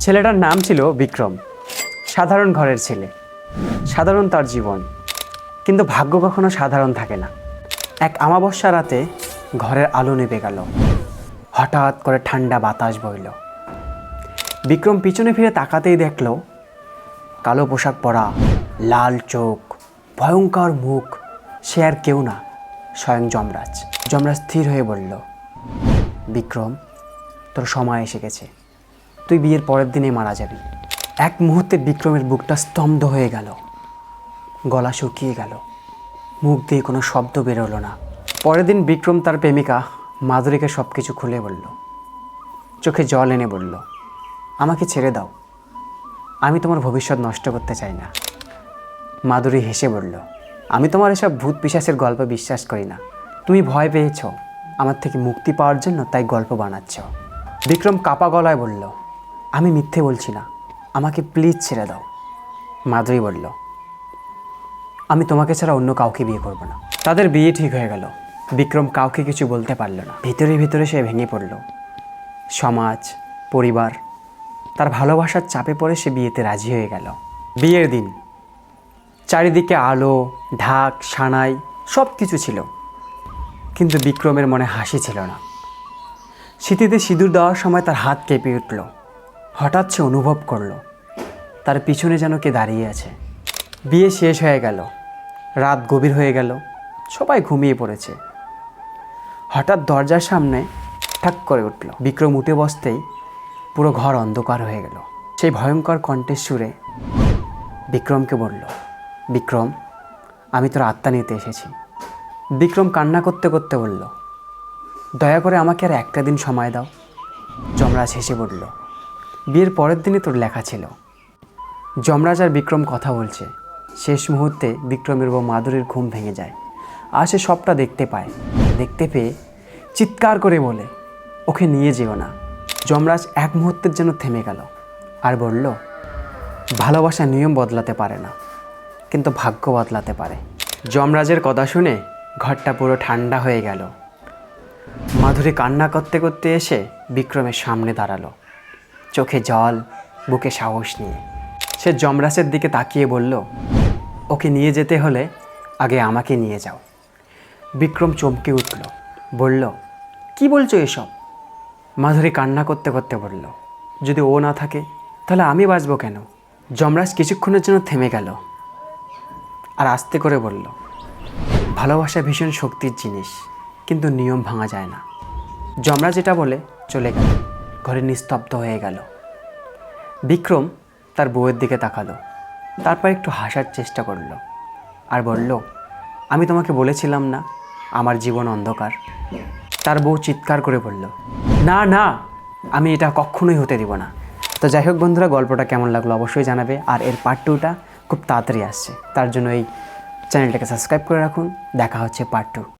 ছেলেটার নাম ছিল বিক্রম। সাধারণ ঘরের ছেলে। সাধারণ তার জীবন। কিন্তু ভাগ্য কখনো সাধারণ থাকে না। এক আমাবস্যা রাতে ঘরের আলো নেবে গেল। হঠাৎ করে ঠান্ডা বাতাস বইল। বিক্রম পিছনে ফিরে তাকাতেই দেখল, কালো পোশাক পরা, লাল চোখ, ভয়ঙ্কর মুখ, সে আর কেউ না, স্বয়ং যমরাজ। যমরাজ স্থির হয়ে বলল, বিক্রম, তোর সময় এসে গেছে। তুই বিয়ের পরের দিনে মারা যাবি। এক মুহূর্তে বিক্রমের বুকটা স্তব্ধ হয়ে গেল। গলা শুকিয়ে গেল। মুখ দিয়ে কোনো শব্দ বেরোলো না। পরের দিন বিক্রম তার প্রেমিকা মাধুরীকে সব কিছু খুলে বলল। চোখে জল এনে বলল, আমাকে ছেড়ে দাও। আমি তোমার ভবিষ্যৎ নষ্ট করতে চাই না। মাধুরী হেসে বলল, আমি তোমার এসব ভূত পিশাচের গল্প বিশ্বাস করি না। তুমি ভয় পেয়েছ। আমার থেকে মুক্তি পাওয়ার জন্য তাই গল্প বানাচ্ছ। বিক্রম কাপা গলায় বলল আমি মিথ্যে বলছি না। আমাকে প্লিজ ছেড়ে দাও। মাধুরী বলল, আমি তোমাকে ছাড়া অন্য কাউকে বিয়ে করব না। তাদের বিয়ে ঠিক হয়ে গেল। বিক্রম কাউকে কিছু বলতে পারল না। ভিতরে ভিতরে সে ভেঙে পড়ল। সমাজ, পরিবার, তার ভালোবাসার চাপে পড়ে সে বিয়েতে রাজি হয়ে গেল। বিয়ের দিন, চারিদিকে আলো, ঢাক, সানাই সব কিছু ছিল। কিন্তু বিক্রমের মনে হাসি ছিল না। স্মৃতিতে সিঁদুর দেওয়ার সময় তার হাত কেঁপে উঠল। হঠাৎ সে অনুভব করল, তার পিছনে যেন কে দাঁড়িয়ে আছে। বিয়ে শেষ হয়ে গেল, রাত গভীর হয়ে গেল, সবাই ঘুমিয়ে পড়েছে। হঠাৎ দরজার সামনে ঠাক করে উঠল। বিক্রম উঠে বসতেই পুরো ঘর অন্ধকার হয়ে গেল। সেই ভয়ঙ্কর কণ্ঠের সুরে বিক্রমকে বলল, বিক্রম, আমি তোর আত্মা নিতে এসেছি। বিক্রম কান্না করতে করতে বলল, দয়া করে আমাকে আর একটা দিন সময় দাও। যমরাজ হেসে বলল বিয়ের পরের দিনে তোর লেখা ছিল। যমরাজ আর বিক্রম কথা বলছে। শেষ মুহূর্তে বিক্রমের বউ মাধুরীর ঘুম ভেঙে যায়। আর সে সবটা দেখতে পায়। দেখতে পেয়ে চিৎকার করে বলে, ওকে নিয়ে যেও না। যমরাজ এক মুহূর্তের জন্য থেমে গেল আর বলল, ভালোবাসা নিয়ম বদলাতে পারে না, কিন্তু ভাগ্য বদলাতে পারে। যমরাজের কথা শুনে ঘরটা পুরো ঠান্ডা হয়ে গেল। মাধুরী কান্না করতে করতে এসে বিক্রমের সামনে দাঁড়াল। চোখে জল, বুকে সাহস নিয়ে। সে যমরাজের দিকে তাকিয়ে বলল, ওকে নিয়ে যেতে হলে আগে আমাকে নিয়ে যাও। বিক্রম চমকে উঠল, বলল, কি বলছো এসব? মাধুরী কান্না করতে করতে বলল, যদি ও না থাকে, তাহলে আমি বাঁচবো কেন? যমরাজ কিছুক্ষণের জন্য থেমে গেল আর আস্তে করে বলল, ভালোবাসা ভীষণ শক্তির জিনিস, কিন্তু নিয়ম ভাঙা যায় না। যমরাজ যেটা বলে চলে গেল। ঘরে নিস্তব্ধ হয়ে গেল। বিক্রম তার বউয়ের দিকে তাকালো, তারপর একটু হাসার চেষ্টা করল আর বলল, আমি তোমাকে বলেছিলাম না, আমার জীবন অন্ধকার। তার বউ চিৎকার করে বলল, না না, আমি এটা কখনোই হতে দিব না। তো যাই হোক বন্ধুরা, গল্পটা কেমন লাগল অবশ্যই জানাবে আর এর পার্ট টুটা খুব তাড়াতাড়ি আসছে। তার জন্য এই চ্যানেলটাকে সাবস্ক্রাইব করে রাখুন। দেখা হচ্ছে পার্ট টু